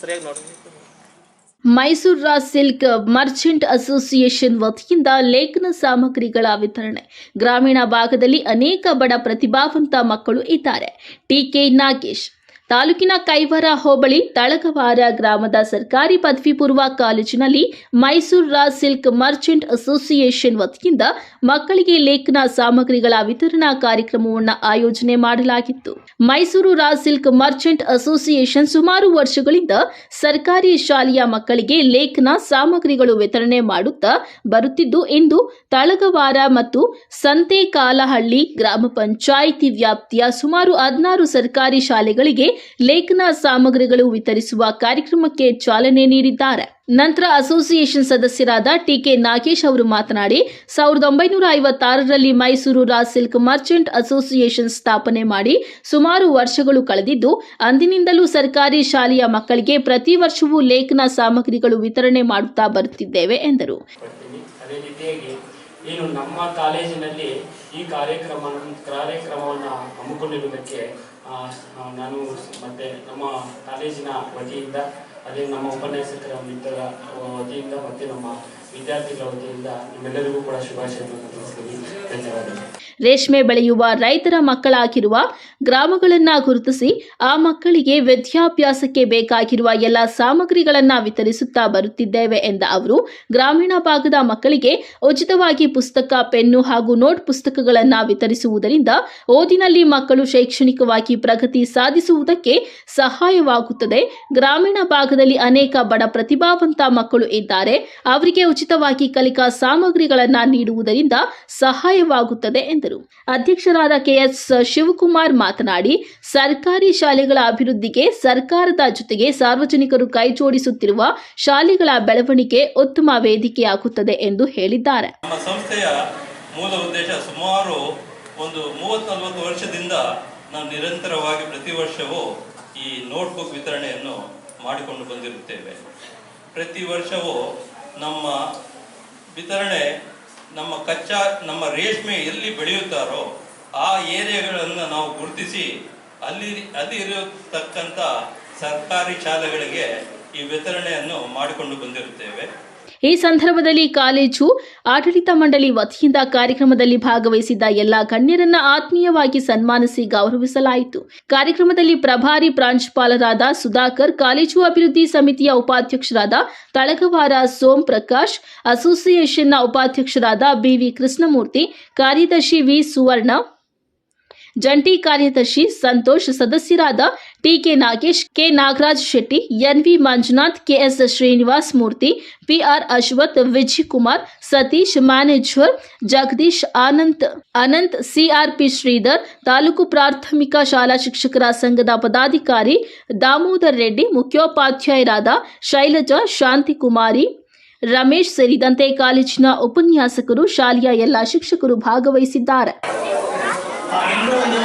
ಸರಿಯಾಗಿ ನೋಡಿ ಮೈಸೂರ silk merchant association ವತಿಯಿಂದ ಲೇಖನ ಸಾಮಗ್ರಿಗಳ ವಿತರಣೆ. ಗ್ರಾಮೀಣ ಭಾಗದಲ್ಲಿ ಅನೇಕ ಬಡ ಪ್ರತಿಭಾವಂತ ಮಕ್ಕಳು ಇದ್ದಾರೆ. ಟಿಕೆ ನಾಗೇಶ್ ತಾಲೂಕಿನ ಕೈವರ ಹೋಬಳಿ ತಳಗವಾರ ಗ್ರಾಮದ ಸರ್ಕಾರಿ ಪದವಿ ಪೂರ್ವ ಕಾಲೇಜಿನಲ್ಲಿ ರಾಜ್ ಸಿಲ್ಕ್ ಮರ್ಚೆಂಟ್ ಅಸೋಸಿಯೇಷನ್ ವತಿಯಿಂದ ಮಕ್ಕಳಿಗೆ ಲೇಖನ ಸಾಮಗ್ರಿಗಳ ವಿತರಣಾ ಕಾರ್ಯಕ್ರಮವನ್ನು ಆಯೋಜನೆ ಮಾಡಲಾಗಿತ್ತು. Mysuru raw silk merchant association ಸುಮಾರು ವರ್ಷಗಳಿಂದ ಸರ್ಕಾರಿ ಶಾಲೆಯ ಮಕ್ಕಳಿಗೆ ಲೇಖನ ಸಾಮಗ್ರಿಗಳು ವಿತರಣೆ ಮಾಡುತ್ತಾ ಬರುತ್ತಿದ್ದು ಎಂದು ತಳಗವಾರ ಮತ್ತು ಸಂತೆಕಾಲಹಳ್ಳಿ ಗ್ರಾಮ ಪಂಚಾಯಿತಿ ವ್ಯಾಪ್ತಿಯ ಸುಮಾರು ಹದಿನಾರು ಸರ್ಕಾರಿ ಶಾಲೆಗಳಿಗೆ ಲೇಖನ ಸಾಮಗ್ರಿಗಳು ವಿತರಿಸುವ ಕಾರ್ಯಕ್ರಮಕ್ಕೆ ಚಾಲನೆ ನೀಡಿದ್ದಾರೆ. ನಂತರ ಅಸೋಸಿಯೇಷನ್ ಸದಸ್ಯರಾದ ಟಿಕೆ ನಾಗೇಶ್ ಅವರು ಮಾತನಾಡಿ, ಸಾವಿರದ ಒಂಬೈನೂರ ಐವತ್ತಾರರಲ್ಲಿ Mysuru raw silk merchant association ಸ್ಥಾಪನೆ ಮಾಡಿ ಸುಮಾರು ವರ್ಷಗಳು ಕಳೆದಿದ್ದು, ಅಂದಿನಿಂದಲೂ ಸರ್ಕಾರಿ ಶಾಲೆಯ ಮಕ್ಕಳಿಗೆ ಪ್ರತಿ ವರ್ಷವೂ ಲೇಖನ ಸಾಮಗ್ರಿಗಳು ವಿತರಣೆ ಮಾಡುತ್ತಾ ಬರುತ್ತಿದ್ದೇವೆ, ಎಂದರು. ನಮ್ಮ ಕಾಲೇಜಿನಲ್ಲಿ ಈ ಕಾರ್ಯಕ್ರಮ, ಕಾರ್ಯಕ್ರಮವನ್ನು ಹಮ್ಮಿಕೊಂಡಿರುವುದಕ್ಕೆ ನಾನು ಮತ್ತೆ ನಮ್ಮ ಕಾಲೇಜಿನ ವತಿಯಿಂದ, ಅದೇ ನಮ್ಮ ಉಪನ್ಯಾಸಕರ ಮಿತ್ರರ ವತಿಯಿಂದ ಮತ್ತೆ ನಮ್ಮ ವಿದ್ಯಾರ್ಥಿಗಳ ವತಿಯಿಂದ ನಿಮ್ಮೆಲ್ಲರಿಗೂ ಕೂಡ ಶುಭಾಶಯಗಳನ್ನು ತಿಳಿಸ್ತೀನಿ. ರೇಷ್ಮೆ ಬೆಳೆಯುವ ರೈತರ ಮಕ್ಕಳಾಗಿರುವ ಗ್ರಾಮಗಳನ್ನು ಗುರುತಿಸಿ ಆ ಮಕ್ಕಳಿಗೆ ವಿದ್ಯಾಭ್ಯಾಸಕ್ಕೆ ಬೇಕಾಗಿರುವ ಎಲ್ಲ ಸಾಮಗ್ರಿಗಳನ್ನ ವಿತರಿಸುತ್ತಾ ಬರುತ್ತಿದ್ದೇವೆ ಎಂದ ಅವರು, ಗ್ರಾಮೀಣ ಭಾಗದ ಮಕ್ಕಳಿಗೆ ಉಚಿತವಾಗಿ ಪುಸ್ತಕ, ಪೆನ್ನು ಹಾಗೂ ನೋಟ್ ಪುಸ್ತಕಗಳನ್ನು ವಿತರಿಸುವುದರಿಂದ ಓದಿನಲ್ಲಿ ಮಕ್ಕಳು ಶೈಕ್ಷಣಿಕವಾಗಿ ಪ್ರಗತಿ ಸಾಧಿಸುವುದಕ್ಕೆ ಸಹಾಯವಾಗುತ್ತದೆ. ಗ್ರಾಮೀಣ ಭಾಗದಲ್ಲಿ ಅನೇಕ ಬಡ ಪ್ರತಿಭಾವಂತ ಮಕ್ಕಳು ಇದ್ದಾರೆ. ಅವರಿಗೆ ಉಚಿತವಾಗಿ ಕಲಿಕಾ ಸಾಮಗ್ರಿಗಳನ್ನು ನೀಡುವುದರಿಂದ ಸಹಾಯವಾಗುತ್ತದೆ ಎಂದರು. ಅಧ್ಯಕ್ಷರಾದ ಕೆಎಸ್ ಶಿವಕುಮಾರ್ ಮಾತನಾಡಿ, ಸರ್ಕಾರಿ ಶಾಲೆಗಳ ಅಭಿವೃದ್ಧಿಗೆ ಸರ್ಕಾರದ ಜೊತೆಗೆ ಸಾರ್ವಜನಿಕರು ಕೈಜೋಡಿಸುತ್ತಿರುವ ಶಾಲೆಗಳ ಬೆಳವಣಿಗೆ ಉತ್ತಮ ವೇದಿಕೆಯಾಗುತ್ತದೆ ಎಂದು ಹೇಳಿದ್ದಾರೆ. ನಮ್ಮ ಸಂಸ್ಥೆಯ ಮೂಲ ಉದ್ದೇಶ ಸುಮಾರು ಒಂದು ಮೂವತ್ತ್ ನಲವತ್ತು ವರ್ಷದಿಂದ ನಾವು ನಿರಂತರವಾಗಿ ಪ್ರತಿ ವರ್ಷವೂ ಈ ನೋಟ್ಬುಕ್ ವಿತರಣೆಯನ್ನು ಮಾಡಿಕೊಂಡು ಬಂದಿರುತ್ತೇವೆ. ಪ್ರತಿ ವರ್ಷವೂ ನಮ್ಮ ವಿತರಣೆ ನಮ್ಮ ಕಚ್ಚಾ, ನಮ್ಮ ರೇಷ್ಮೆ ಎಲ್ಲಿ ಬೆಳೆಯುತ್ತಾರೋ ಆ ಏರಿಯಾಗಳನ್ನು ನಾವು ಗುರುತಿಸಿ ಅಲ್ಲಿ ಅಲ್ಲಿ ಇರತಕ್ಕಂಥ ಸರ್ಕಾರಿ ಶಾಲೆಗಳಿಗೆ ಈ ವಿತರಣೆಯನ್ನು ಮಾಡಿಕೊಂಡು ಬಂದಿರುತ್ತೇವೆ. ಈ ಸಂದರ್ಭದಲ್ಲಿ ಕಾಲೇಜು, ಆಡಳಿತ ಮಂಡಳಿ ವತಿಯಿಂದ ಕಾರ್ಯಕ್ರಮದಲ್ಲಿ ಭಾಗವಹಿಸಿದ್ದ ಎಲ್ಲಾ ಗಣ್ಯರನ್ನ ಆತ್ಮೀಯವಾಗಿ ಸನ್ಮಾನಿಸಿ ಗೌರವಿಸಲಾಯಿತು. ಕಾರ್ಯಕ್ರಮದಲ್ಲಿ ಪ್ರಭಾರಿ ಪ್ರಾಂಶುಪಾಲರಾದ ಸುಧಾಕರ್, ಕಾಲೇಜು ಅಭಿವೃದ್ಧಿ ಸಮಿತಿಯ ಉಪಾಧ್ಯಕ್ಷರಾದ ತಳಗವಾರ ಸೋಮ್ ಪ್ರಕಾಶ್ ಅಸೋಸಿಯೇಷನ್ನ ಉಪಾಧ್ಯಕ್ಷರಾದ ಬಿವಿ ಕೃಷ್ಣಮೂರ್ತಿ, ಕಾರ್ಯದರ್ಶಿ ವಿ ಸುವರ್ಣ ಜಂಟಿ ಕಾರ್ಯದರ್ಶಿ ಸಂತೋಷ್ ಸದಸ್ಯರಾದ T K Nagesh K Nagaraj Shetty N V Manjunath K S Srinivas Murthy P R Ashwath Vijay Kumar Satish manager Jagadish Anant Anant C R P Sridhar taluk ಪ್ರಾಥಮಿಕ ಶಾಲಾ ಶಿಕ್ಷಕರ ಸಂಘದ ಪದಾಧಿಕಾರಿ ದಾಮೋದರ್ ರೆಡ್ಡಿ ಮುಖ್ಯೋಪಾಧ್ಯಾಯರಾದ ಶೈಲಜಾ ಶಾಂತಿಕುಮಾರಿ ರಮೇಶ್ ಸೇರಿದಂತೆ ಕಾಲೇಜಿನ ಉಪನ್ಯಾಸಕರು ಶಾಲೆಯ ಎಲ್ಲ ಶಿಕ್ಷಕರು ಭಾಗವಹಿಸಿದ್ದಾರೆ ಆ, ಇನ್ನೂ ಒಂದು